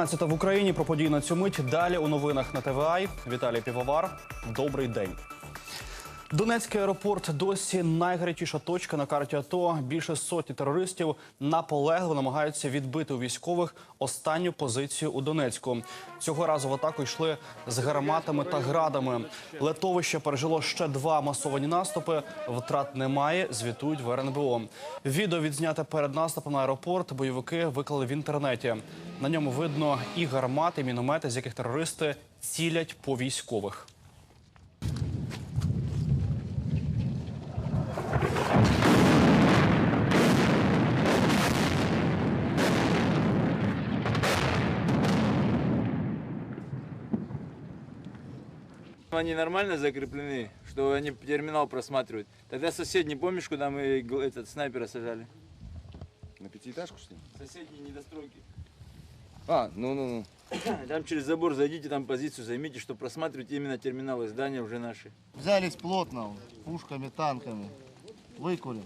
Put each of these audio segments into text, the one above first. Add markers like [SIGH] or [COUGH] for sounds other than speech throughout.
15 в Україні про події на цю мить. Далі у новинах на ТВА. Віталій Півовар. Добрий день. Донецький аеропорт досі найгарячіша точка на карті АТО. Більше сотні терористів наполегливо намагаються відбити у військових останню позицію у Донецьку. Цього разу в атаку йшли з гарматами та градами. Летовище пережило ще два масовані наступи. Втрат немає. Звітують в РНБО. Відео відзняте перед наступом на аеропорт. Бойовики виклали в інтернеті. На ньому видно і гармати, і міномети, з яких терористи цілять по військових. Они нормально закреплены, что они терминал просматривают. Тогда соседний, помнишь, куда мы этот снайпера сажали? На пятиэтажку, что ли? Соседние недостройки. А, ну-ну-ну. [COUGHS] Там через забор зайдите, там позицию займите, что просматривать именно терминалы здания уже наши. Взялись плотно, пушками, танками. Выкурим.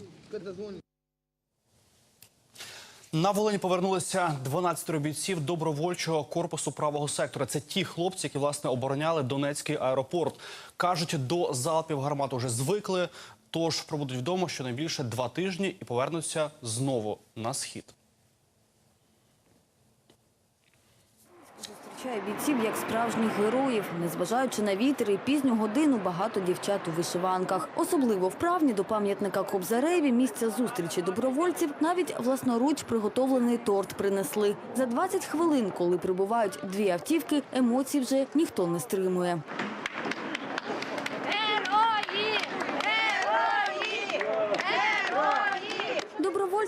На Волині повернулися 12 бійців добровольчого корпусу правого сектора. Це ті хлопці, які власне обороняли Донецький аеропорт. кажуть, до залпів гармат уже звикли. Тож пробудуть вдома щонайбільше два тижні і повернуться знову на схід. Зустрічає бійців як справжніх героїв. Незважаючи на вітер і пізню годину, багато дівчат у вишиванках. Особливо вправні до пам'ятника Кобзареві місця зустрічі добровольців навіть власноруч приготовлений торт принесли. За 20 хвилин, коли прибувають дві автівки, емоцій вже ніхто не стримує.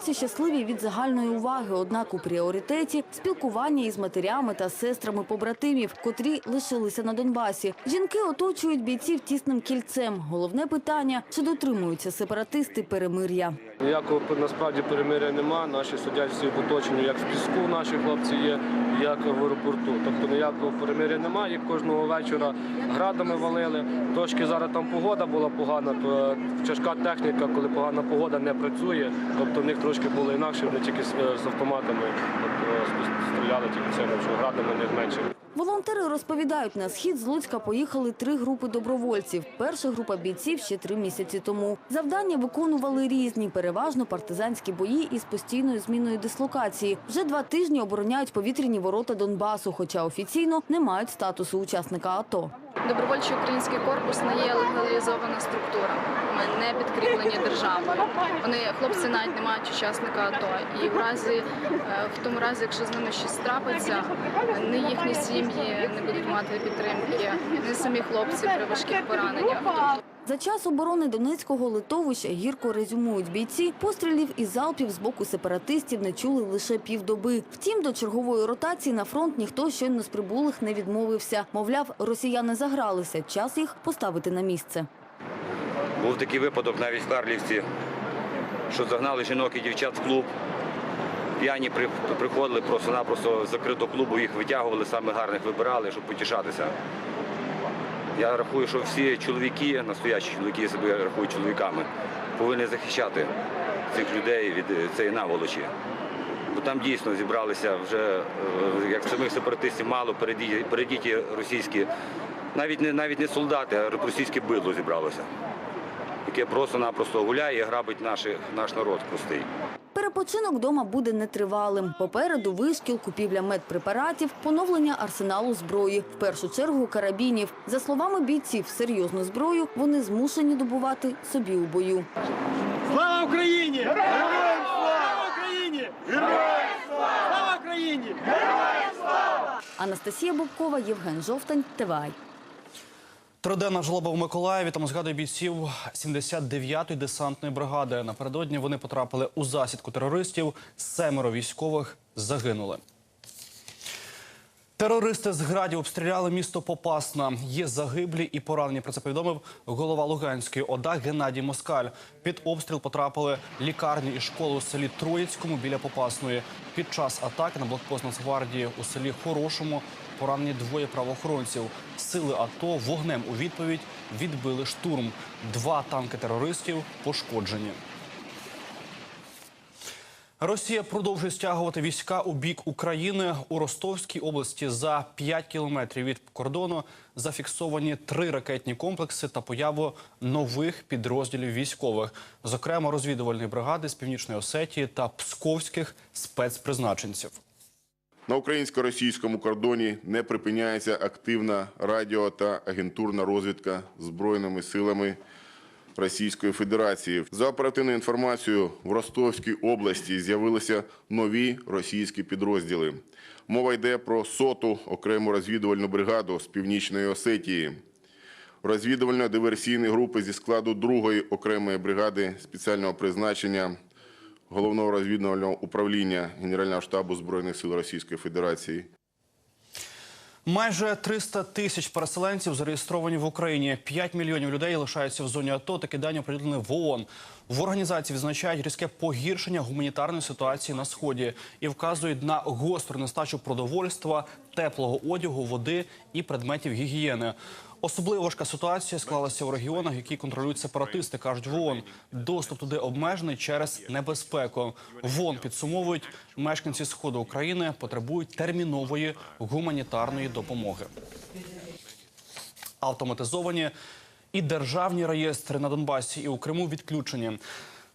Добровольці щасливі від загальної уваги, однак у пріоритеті спілкування із матерями та сестрами побратимів, котрі лишилися на Донбасі. Жінки оточують бійців тісним кільцем. Головне питання чи дотримуються сепаратисти перемир'я. Ніякого насправді перемиря нема. Наші судять всі в оточенні, як в піску наші хлопці є, як в аеропорту. Тобто ніякого перемиря немає. Їх кожного вечора градами валили. Трошки зараз там погода була погана, то е, тяжка техніка, коли погана погода не працює. Тобто в них трошки було інакше, вони тільки з, е, автоматами. Стріляли тільки цими, градами не зменшили. Волонтери розповідають, на схід з Луцька поїхали три групи добровольців. Перша група бійців ще три місяці тому. Завдання виконували різні, переважно партизанські бої із постійною зміною дислокації. Вже два тижні обороняють повітряні ворота Донбасу, хоча офіційно не мають статусу учасника АТО. Добровольчий український корпус не є легалізована структура. Ми не підкріплені державою. Вони хлопці навіть не мають учасника АТО. І в разі е, в тому разі, якщо з ними щось трапиться, не їхні сім'ї не будуть мати підтримки, не самі хлопці при важких пораненнях. За час оборони Донецького литовища гірко резюмують бійці. Пострілів і залпів з боку сепаратистів не чули лише півдоби. Втім, до чергової ротації на фронт ніхто щойно з прибулих не відмовився. Мовляв, росіяни загралися. Час їх поставити на місце. Був такий випадок навіть в Карлівці, що загнали жінок і дівчат в клуб. П'яні приходили просто-напросто з закритого клубу, їх витягували, саме гарних вибирали, щоб потішатися. Я рахую, що всі чоловіки, настоящі чоловіки, я себе рахую чоловіками, повинні захищати цих людей від е, цієї наволочі. Бо там дійсно зібралися вже, е, як самих сепаратистів, мало передіті, російські, навіть не, навіть не солдати, а російське бидло зібралося яке просто-напросто гуляє і грабить наші, наш народ простий. Перепочинок вдома буде нетривалим. Попереду вишкіл, купівля медпрепаратів, поновлення арсеналу зброї. В першу чергу карабінів. За словами бійців, серйозну зброю вони змушені добувати собі у бою. Слава Україні! Героям слава Україні! Героям слава! Слава Україні! Героям слава! Анастасія Бобкова, Євген Жовтань, ТВАЙ. Триденна жлоба в Миколаєві там згадує бійців 79-ї десантної бригади. Напередодні вони потрапили у засідку терористів. Семеро військових загинули. Терористи з градів обстріляли місто Попасна. Є загиблі і поранені. Про це повідомив голова Луганської ОДА Геннадій Москаль. Під обстріл потрапили лікарні і школи у селі Троїцькому біля Попасної. Під час атаки на блокпост Нацгвардії у селі Хорошому поранені двоє правоохоронців. Сили АТО вогнем у відповідь відбили штурм. Два танки терористів пошкоджені. Росія продовжує стягувати війська у бік України у Ростовській області за 5 кілометрів від кордону. Зафіксовані три ракетні комплекси та появу нових підрозділів військових, зокрема розвідувальної бригади з північної Осетії та псковських спецпризначенців. На українсько-російському кордоні не припиняється активна радіо та агентурна розвідка збройними силами Російської Федерації. За оперативною інформацією, в Ростовській області з'явилися нові російські підрозділи. Мова йде про соту окрему розвідувальну бригаду з північної Осетії. Розвідувально-диверсійні групи зі складу другої окремої бригади спеціального призначення Головного розвідувального управління Генерального штабу Збройних сил Російської Федерації. Майже 300 тисяч переселенців зареєстровані в Україні. 5 мільйонів людей лишаються в зоні АТО. Такі дані оприлюднені в ООН. В організації відзначають різке погіршення гуманітарної ситуації на сході і вказують на гостру нестачу продовольства, теплого одягу, води і предметів гігієни. Особливо важка ситуація склалася у регіонах, які контролюють сепаратисти, кажуть в ООН. Доступ туди обмежений через небезпеку. В ООН підсумовують, мешканці сходу України потребують термінової гуманітарної допомоги. Автоматизовані і державні реєстри на Донбасі і у Криму відключені.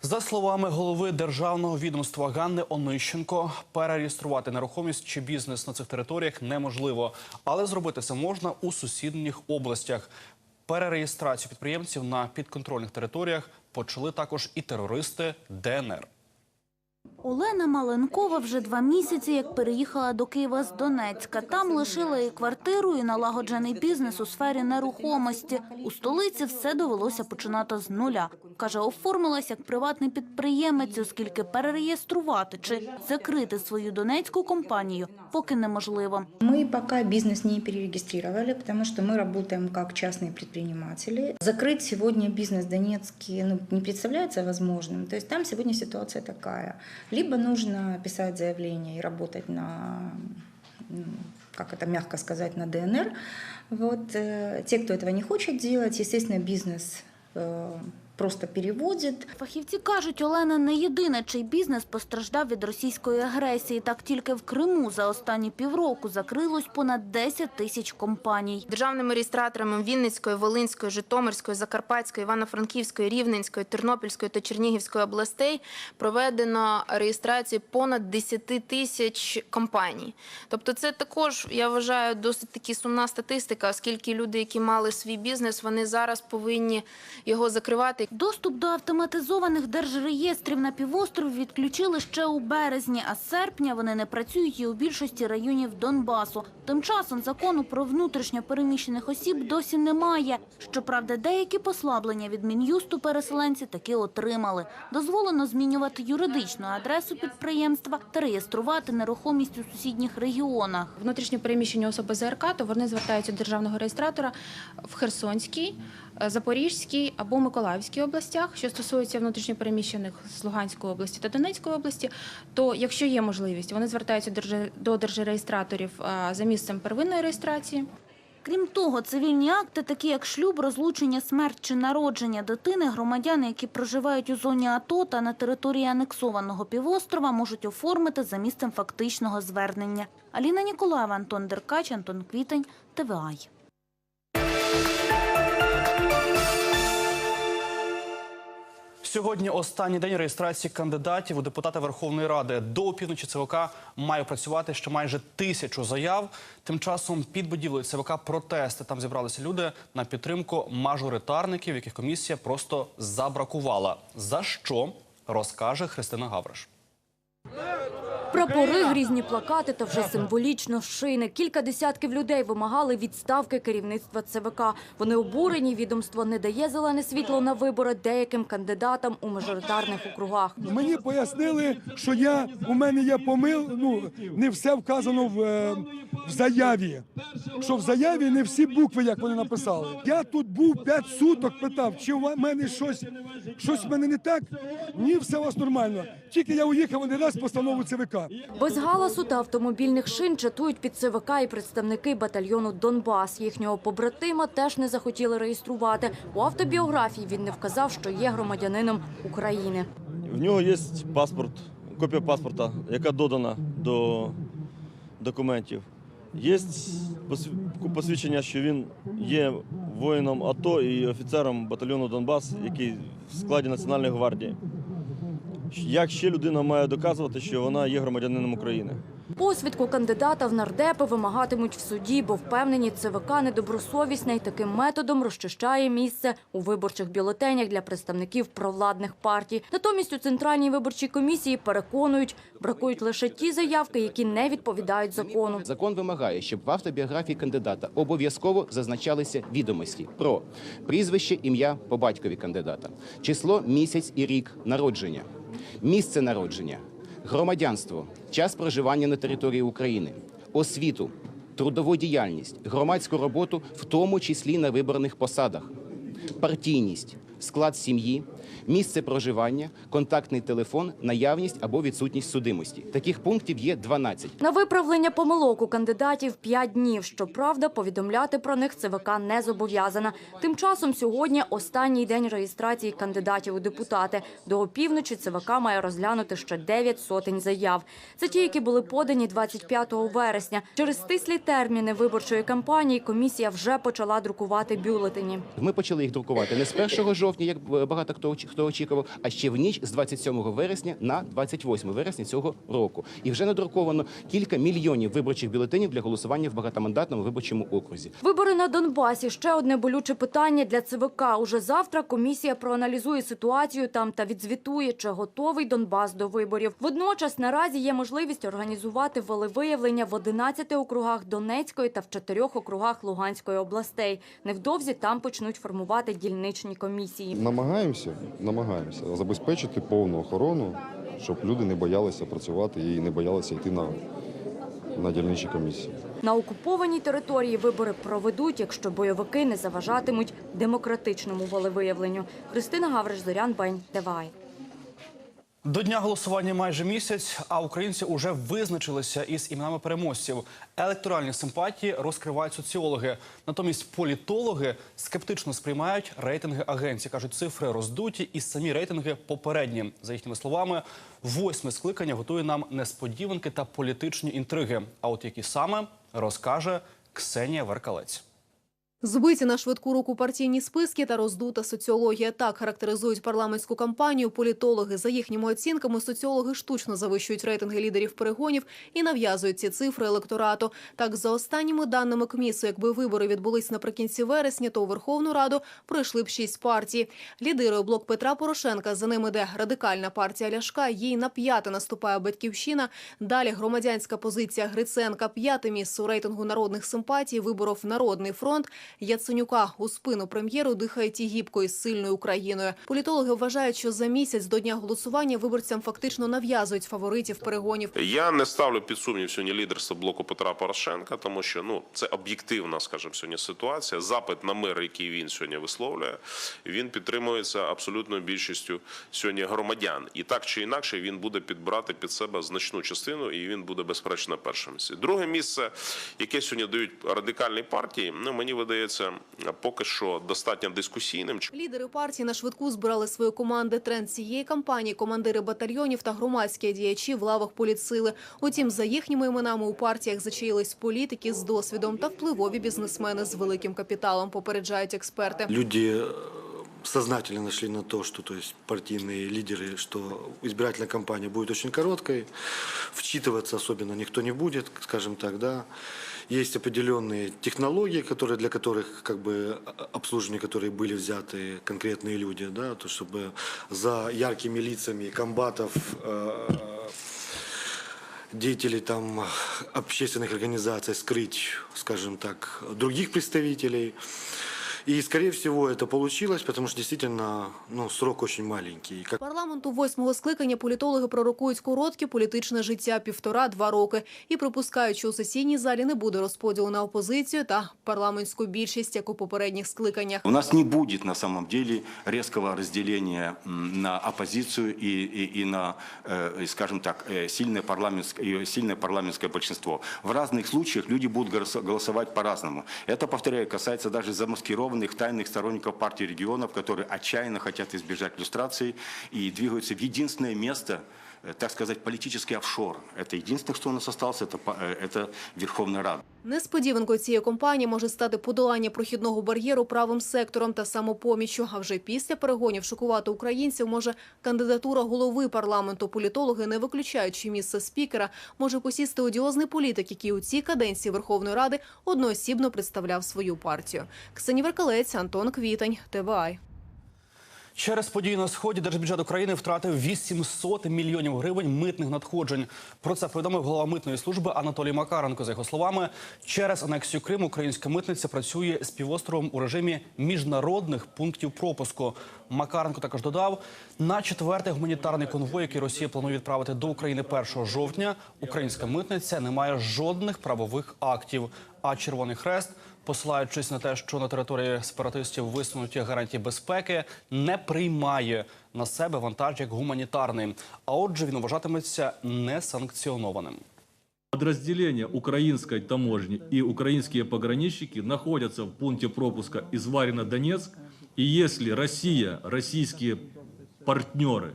За словами голови державного відомства Ганни Онищенко, перереєструвати нерухомість чи бізнес на цих територіях неможливо, але зробити це можна у сусідніх областях. Перереєстрацію підприємців на підконтрольних територіях почали також і терористи ДНР. Олена Маленкова вже два місяці як переїхала до Києва з Донецька. Там лишила і квартиру, і налагоджений бізнес у сфері нерухомості. У столиці все довелося починати з нуля. Каже, оформилась як приватний підприємець, оскільки перереєструвати чи закрити свою донецьку компанію поки неможливо. Мы пока бизнес не перерегистрировали, потому что мы работаем как частные предприниматели. Закрыть сегодня бизнес донецкий ну, не представляется возможным. То есть там сегодня ситуация такая. Либо нужно писать заявление и работать на, м, как это мягко сказать, на ДНР. Вот. э, Те, кто этого не хочет делать, естественно, бизнес э, просто переводит. Фахівці кажуть, Олена не єдина, чий бізнес постраждав від російської агресії. Так тільки в Криму за останні півроку закрилось понад 10 тисяч компаній. Державними реєстраторами Вінницької, Волинської, Житомирської, Закарпатської, Івано-Франківської, Рівненської, Тернопільської та Чернігівської областей проведено реєстрацію понад 10 тисяч компаній. Тобто, це також я вважаю досить таки сумна статистика, оскільки люди, які мали свій бізнес, вони зараз повинні його закривати. Доступ до автоматизованих держреєстрів на півострові відключили ще у березні, а з серпня вони не працюють і у більшості районів Донбасу. Тим часом закону про внутрішньо переміщених осіб досі немає. Щоправда, деякі послаблення від Мін'юсту переселенці таки отримали. Дозволено змінювати юридичну адресу підприємства та реєструвати нерухомість у сусідніх регіонах. Внутрішньо переміщені особи ЗРК, то вони звертаються до державного реєстратора в Херсонській, Запорізькій або Миколаївській областях. Що стосується внутрішньо переміщених з Луганської області та Донецької області, то якщо є можливість, вони звертаються до держреєстраторів е, за місцем первинної реєстрації. Крім того, цивільні акти, такі як шлюб, розлучення, смерть чи народження дитини, громадяни, які проживають у зоні АТО та на території анексованого півострова, можуть оформити за місцем фактичного звернення. Аліна Ніколаєва, Антон Деркач, Антон Квітень, ТВАЙ. Сьогодні останній день реєстрації кандидатів у депутати Верховної Ради. До опівночі ЦВК має працювати ще майже тисячу заяв. Тим часом під будівлею ЦВК протести. Там зібралися люди на підтримку мажоритарників, яких комісія просто забракувала. За що розкаже Христина Гавриш. Прапори, грізні плакати та вже символічно шини. Кілька десятків людей вимагали відставки керівництва ЦВК. Вони обурені, відомство не дає зелене світло на вибори деяким кандидатам у мажоритарних округах. Мені пояснили, що я у мене є помил. Ну не все вказано в, е, в заяві. Що в заяві не всі букви, як вони написали. Я тут був 5 суток, питав, чи у мене щось, щось в мене не так. Ні, все у вас нормально. Тільки я уїхав один раз постанову ЦВК. Без галасу та автомобільних шин чатують під ЦВК і представники батальйону Донбас. Їхнього побратима теж не захотіли реєструвати. У автобіографії він не вказав, що є громадянином України. В нього є паспорт копія паспорта, яка додана до документів. Є посвідчення, що він є воїном АТО і офіцером батальйону Донбас, який в складі Національної гвардії. Як ще людина має доказувати, що вона є громадянином України? Посвідку кандидата в нардепи вимагатимуть в суді, бо впевнені, ЦВК недобросовісне і таким методом розчищає місце у виборчих бюлетенях для представників провладних партій. Натомість у Центральній виборчій комісії переконують, бракують лише ті заявки, які не відповідають закону. Закон вимагає, щоб в автобіографії кандидата обов'язково зазначалися відомості про прізвище, ім'я по батькові кандидата, число, місяць і рік народження, місце народження, громадянство, час проживання на території України, освіту, трудову діяльність, громадську роботу, в тому числі на виборних посадах, партійність, склад сім'ї, місце проживання, контактний телефон, наявність або відсутність судимості. Таких пунктів є 12. На виправлення помилок у кандидатів 5 днів. Щоправда, повідомляти про них ЦВК не зобов'язана. Тим часом сьогодні останній день реєстрації кандидатів у депутати. До опівночі ЦВК має розглянути ще 9 сотень заяв. Це ті, які були подані 25 вересня. Через стислі терміни виборчої кампанії комісія вже почала друкувати бюлетені. Ми почали їх друкувати не з 1 жовтня, як багато хто очі- хто очікував, а ще в ніч з 27 вересня на 28 вересня цього року. І вже надруковано кілька мільйонів виборчих бюлетенів для голосування в багатомандатному виборчому окрузі. Вибори на Донбасі ще одне болюче питання для ЦВК. Уже завтра комісія проаналізує ситуацію там та відзвітує, чи готовий Донбас до виборів. Водночас наразі є можливість організувати волевиявлення в 11 округах Донецької та в 4 округах Луганської областей. Невдовзі там почнуть формувати дільничні комісії. Намагаємося, намагаємося забезпечити повну охорону, щоб люди не боялися працювати і не боялися йти на, на дільничі комісії. На окупованій території вибори проведуть, якщо бойовики не заважатимуть демократичному волевиявленню. Христина Гавриш, Зорян Бень, Девай. До дня голосування майже місяць, а українці уже визначилися із іменами переможців. Електоральні симпатії розкривають соціологи. Натомість політологи скептично сприймають рейтинги агенцій. кажуть, цифри роздуті, і самі рейтинги попередні. За їхніми словами, восьме скликання готує нам несподіванки та політичні інтриги. А от які саме розкаже Ксенія Веркалець. Збиті на швидку руку партійні списки та роздута соціологія. Так характеризують парламентську кампанію політологи. За їхніми оцінками, соціологи штучно завищують рейтинги лідерів перегонів і нав'язують ці цифри електорату. Так, за останніми даними КМІСу, якби вибори відбулись наприкінці вересня, то у Верховну Раду пройшли б шість партій. Лідирує блок Петра Порошенка. За ним іде радикальна партія Ляшка. Їй на п'яте наступає Батьківщина. Далі громадянська позиція Гриценка. П'яте місце у рейтингу народних симпатій виборов Народний фронт. Яценюка у спину прем'єру дихає тігіпко із сильною Україною. Політологи вважають, що за місяць до дня голосування виборцям фактично нав'язують фаворитів перегонів. Я не ставлю під сумнів сьогодні лідерство блоку Петра Порошенка, тому що ну це об'єктивна, скажімо, сьогодні ситуація. Запит на мир, який він сьогодні висловлює, він підтримується абсолютною більшістю сьогодні громадян. І так чи інакше він буде підбирати під себе значну частину, і він буде безперечно місці. Друге місце, яке сьогодні дають радикальні партії, ну мені видається поки що достатньо дискусійним. Лідери партії на швидку збирали свої команди. Тренд цієї кампанії командири батальйонів та громадські діячі в лавах політсили. Утім, за їхніми іменами у партіях зачаїлись політики з досвідом та впливові бізнесмени з великим капіталом. Попереджають експерти. Люди э, сознательно нашли на то, что то есть партийные лидеры, что избирательная кампания будет очень короткой, вчитываться особенно никто не будет, скажем так, да. Есть определенные технологии, которые, для которых как бы о- обслуживание, которые были взяты конкретные люди, да, то чтобы за яркими лицами комбатов э, деятелей там общественных организаций скрыть, скажем так, других представителей. И, скорее всего, это получилось, потому что действительно ну, срок очень маленький. Как Парламенту восьмого скликання політологи пророкують коротке політичне життя півтора-два роки і припускають, що у сесійній залі не буде розподілу на опозицію та парламентську більшість, як у попередніх скликаннях. У нас не будет на самом деле резкого разделения м, на оппозицию и, и, и на, э, скажем так, э, сильное парламентское, и сильное парламентское большинство. В разных случаях люди будут голосо- голосовать по-разному. Это, повторяю, касается даже замаскированных тайных сторонников партии регионов, которые отчаянно хотят избежать люстрации и двигаются в единственное место, э, так сказать, политический офшор. Это единственное, что у нас осталось, это, па- э, это Верховная Рада. Несподіванкою цієї кампанії може стати подолання прохідного бар'єру правим сектором та самопоміччю. А вже після перегонів шокувати українців може кандидатура голови парламенту. Політологи, не виключаючи місце спікера, може посісти одіозний політик, який у цій каденції Верховної Ради одноосібно представляв свою партію. Ксенія Веркалець, Антон Квітень, ТВАЙ. Через події на сході держбюджет України втратив 800 мільйонів гривень митних надходжень. Про це повідомив голова митної служби Анатолій Макаренко. За його словами, через анексію Криму українська митниця працює з півостровом у режимі міжнародних пунктів пропуску. Макаренко також додав, на четвертий гуманітарний конвой, який Росія планує відправити до України 1 жовтня, українська митниця не має жодних правових актів. А Червоний Хрест посилаючись на те, що на території сепаратистів висунуті гарантії безпеки, не приймає на себе вантаж як гуманітарний. А отже, він вважатиметься несанкціонованим. Подразделения украинской таможни и украинские пограничники находятся в пункте пропуска Изварина-Донецк. И если Россия, российские партнеры,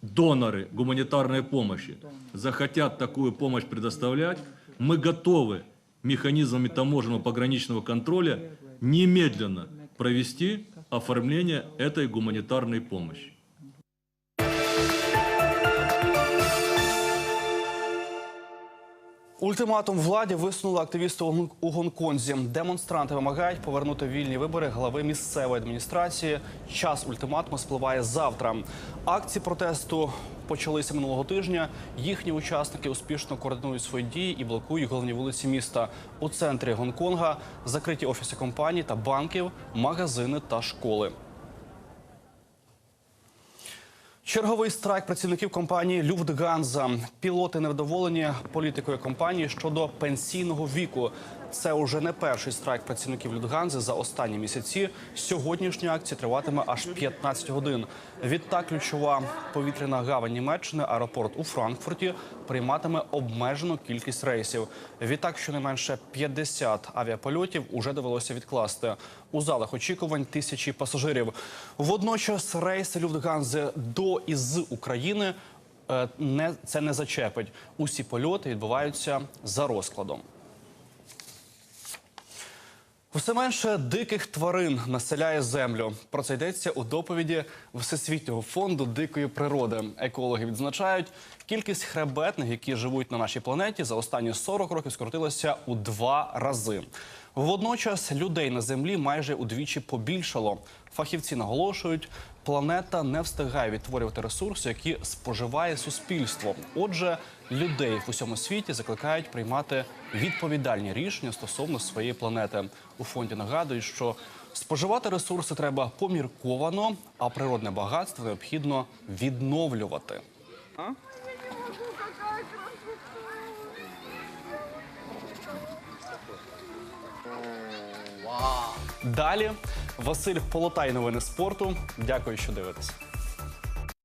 доноры гуманитарной помощи захотят такую помощь предоставлять, мы готовы механизмами таможенного пограничного контроля немедленно провести оформление этой гуманитарной помощи. Ультиматум владі висунули активісти у Гонконзі. Демонстранти вимагають повернути вільні вибори глави місцевої адміністрації. Час ультиматуму спливає завтра. Акції протесту почалися минулого тижня. Їхні учасники успішно координують свої дії і блокують головні вулиці міста. У центрі Гонконга закриті офіси компаній та банків, магазини та школи. Черговий страйк працівників компанії Люфтганза. Пілоти невдоволені політикою компанії щодо пенсійного віку. Це уже не перший страйк працівників Люфтганзи за останні місяці. Сьогоднішня акція триватиме аж 15 годин. Відтак, ключова повітряна гавань Німеччини, аеропорт у Франкфурті, прийматиме обмежену кількість рейсів. Відтак, щонайменше 50 авіапольотів уже довелося відкласти. У залах очікувань тисячі пасажирів. Водночас рейси Люфтганзи до і з України е, не це не зачепить. Усі польоти відбуваються за розкладом. Все менше диких тварин населяє землю. Про це йдеться у доповіді Всесвітнього фонду дикої природи. Екологи відзначають, кількість хребетних, які живуть на нашій планеті, за останні 40 років скоротилася у два рази. Водночас людей на землі майже удвічі побільшало. Фахівці наголошують, планета не встигає відтворювати ресурси, які споживає суспільство. Отже, людей в усьому світі закликають приймати відповідальні рішення стосовно своєї планети. У фонді нагадують, що споживати ресурси треба помірковано, а природне багатство необхідно відновлювати. Далі Василь Полотай, новини спорту. Дякую, що дивитесь.